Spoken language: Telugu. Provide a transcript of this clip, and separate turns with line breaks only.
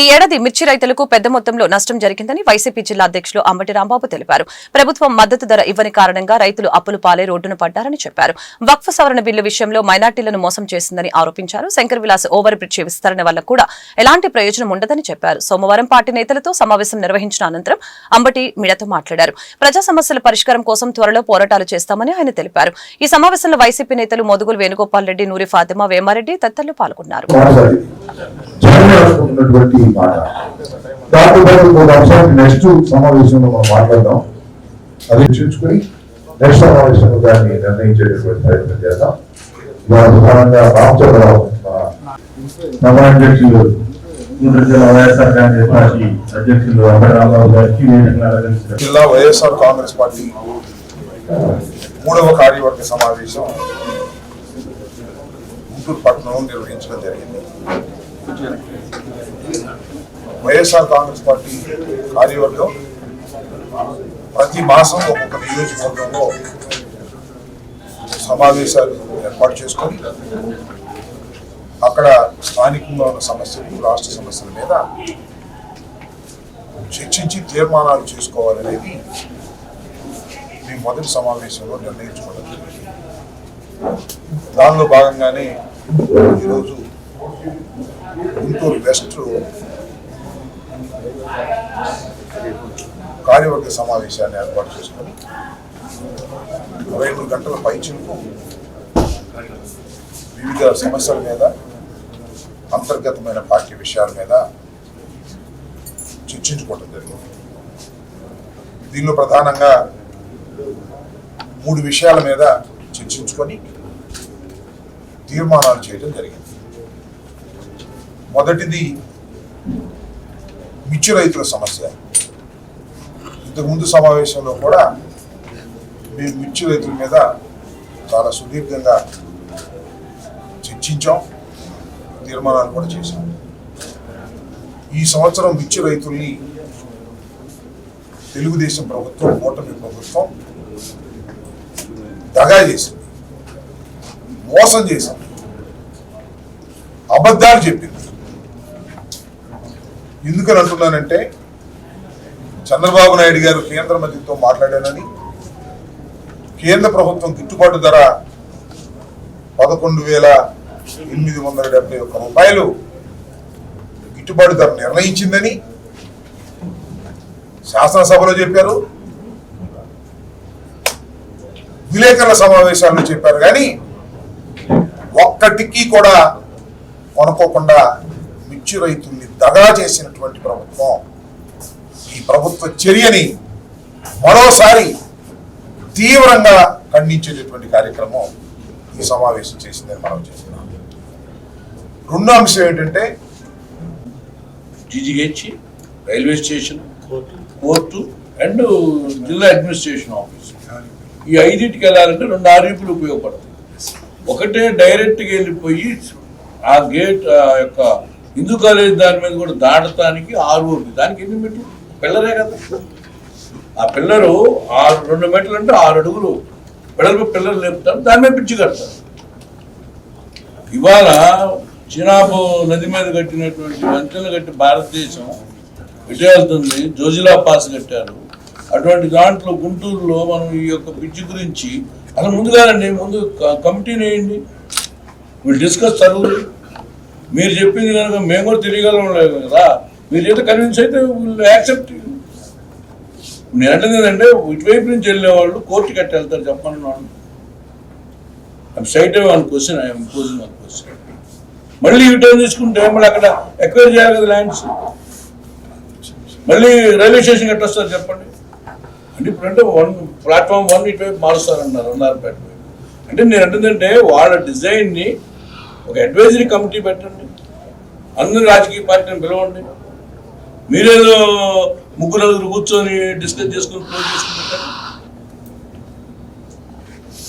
ఈ ఏడాది మిర్చి రైతులకు పెద్ద మొత్తంలో నష్టం జరిగిందని వైసీపీ జిల్లా అధ్యక్షులు అంబటి రాంబాబు తెలిపారు. ప్రభుత్వం మద్దతు ధర ఇవ్వని కారణంగా రైతులు అప్పులు పాలే రోడ్డున పడ్డారని చెప్పారు. వక్ఫ్ సవరణ బిల్లు విషయంలో మైనార్టీలను మోసం చేసిందని ఆరోపించారు. శంకర్ విలాస్ ఓవర్ బ్రిడ్జి విస్తరణ వల్ల కూడా ఎలాంటి ప్రయోజనం ఉండదని చెప్పారు. సోమవారం పార్టీ నేతలతో సమావేశం నిర్వహించిన అనంతరం అంబటి మిడతో మాట్లాడారు. ప్రజా సమస్యల పరిష్కారం కోసం త్వరలో పోరాటాలు చేస్తామని ఆయన తెలిపారు. ఈ సమావేశంలో వైసీపీ నేతలు మోదుగులు వేణుగోపాల్ రెడ్డి నూరి ఫాతిమా వేమారెడ్డి తదితరులు పాల్గొన్నారు.
మాట్లాడుకుంటున్నటువంటి మాట. దాంతో పాటు ఇంకొక అంశాన్ని నెక్స్ట్ సమావేశంలో మనం మాట్లాడదాం. అది చూసుకుని నెక్స్ట్ సమావేశంలో దాన్ని నిర్ణయించేటటువంటి ప్రయత్నం చేద్దాం. ఇవాళ ప్రధానంగా రామచంద్రరావు మన
వైఎస్ఆర్ కాంగ్రెస్ పార్టీ అధ్యక్షులు అంబటి గారికి
జిల్లా వైఎస్ఆర్ కాంగ్రెస్ పార్టీ మూడవ కార్యవర్గ సమావేశం గుంటూరు పట్టణంలో నిర్వహించడం జరిగింది. వైఎస్ఆర్ కాంగ్రెస్ పార్టీ కార్యవర్గం ప్రతి మాసం ఒక్కొక్క నియోజకవర్గంలో సమావేశాలు ఏర్పాటు చేసుకొని అక్కడ స్థానికంగా ఉన్న సమస్యలు రాష్ట్ర సమస్యల మీద చర్చించి తీర్మానాలు చేసుకోవాలనేది మీ మొదటి సమావేశంలో నిర్ణయించుకోవడం జరిగింది. దానిలో భాగంగానే ఈరోజు గుంటూరు వెస్ట్ కార్యవర్గ సమావేశాన్ని ఏర్పాటు చేసుకొని ఇరవై మూడు గంటల పైచిలకు వివిధ సమస్యల మీద అంతర్గతమైన పార్టీ విషయాల మీద చర్చించుకోవడం జరిగింది. దీనిలో ప్రధానంగా మూడు విషయాల మీద చర్చించుకొని తీర్మానాలు చేయడం జరిగింది. మొదటిది మిర్చి రైతుల సమస్య. ఇంతకుముందు సమావేశంలో కూడా మేము మిర్చి రైతుల మీద చాలా సుదీర్ఘంగా చర్చించాం తీర్మానాలు కూడా చేశాం. ఈ సంవత్సరం మిర్చి రైతుల్ని తెలుగుదేశం ప్రభుత్వం కూటమి ప్రభుత్వం దగా చేసింది మోసం చేసింది అబద్ధాలు చెప్పింది. ఎందుకని అంటున్నానంటే చంద్రబాబు నాయుడు గారు కేంద్ర మంత్రితో మాట్లాడానని కేంద్ర ప్రభుత్వం గిట్టుబాటు ధర పదకొండు వేల ఎనిమిది వందల డెబ్బై ఒక్క రూపాయలు గిట్టుబాటు ధర నిర్ణయించిందని శాసనసభలో చెప్పారు. విలేకరుల సమావేశాల్లో చెప్పారు. కానీ ఒక్కటికి కూడా కొనుక్కోకుండా మిర్చి రైతుల్ని దగా చేసినటువంటి ప్రభుత్వం. ఈ ప్రభుత్వ చర్యని మరోసారి తీవ్రంగా ఖండించేటటువంటి కార్యక్రమం ఈ సమావేశం చేసిందని మనం చేస్తున్నాం. రెండో అంశం ఏంటంటే
GGH railway station court. And జిల్లా అడ్మినిస్ట్రేషన్ ఆఫీస్. ఈ ఐదింటికి వెళ్ళాలంటే రెండు ఆర్యూపులు ఉపయోగపడతాయి. ఒకటే డైరెక్ట్గా వెళ్ళిపోయి ఆ గేట్ ఆ యొక్క హిందూ కాలేజ్ దాని మీద కూడా దాటడానికి ఆరు దానికి ఎన్ని మెట్లు పిల్లరే కదా. ఆ పిల్లరు ఆరు రెండు మెట్లు అంటే ఆరు అడుగులు. పిల్లలు పిల్లలు లేపుతారు దాని మీద పిచ్చి కడతారు. ఇవాళ చినాబు నది మీద కట్టినటువంటి వంతెనలు కట్టి భారతదేశం విజయాలుతుంది జోజిలా పాస్ కట్టారు. అటువంటి దాంట్లో గుంటూరులో మనం ఈ యొక్క పిచ్చి గురించి అసలు ముందుగానండి ముందు కమిటీని వేయండి. వీళ్ళు డిస్కస్ చదువు మీరు చెప్పింది కనుక మేము కూడా తెలియగలం లేదు కదా. మీరు చేత కన్విన్స్ అయితే యాక్సెప్ట్ నేను అంటే ఏంటంటే ఇటువైపు నుంచి వెళ్ళే వాళ్ళు కోర్టు కట్టి వెళ్తారు చెప్పండి వాళ్ళు I'm straight one question I'm posing one question మళ్ళీ రిటర్న్ తీసుకుంటే మళ్ళీ అక్కడ ఎక్వైర్ చేయాలి కదా ల్యాండ్స్ మళ్ళీ రైల్వే స్టేషన్ ఎట్లా వస్తారు చెప్పండి? అంటే ఇప్పుడంటే వన్ ప్లాట్ఫామ్ వన్ ఇటువైపు మారుస్తారన్నారు అన్నారు వైపు. అంటే నేను అంటుందంటే వాళ్ళ డిజైన్ని ఒక అడ్వైజరీ కమిటీ పెట్టండి. అందరు రాజకీయ పార్టీని పిలవండి. మీరేదో ముగ్గురు నలుగురు కూర్చొని డిస్కస్ చేసుకుని క్లోజ్ చేసుకుంటారు.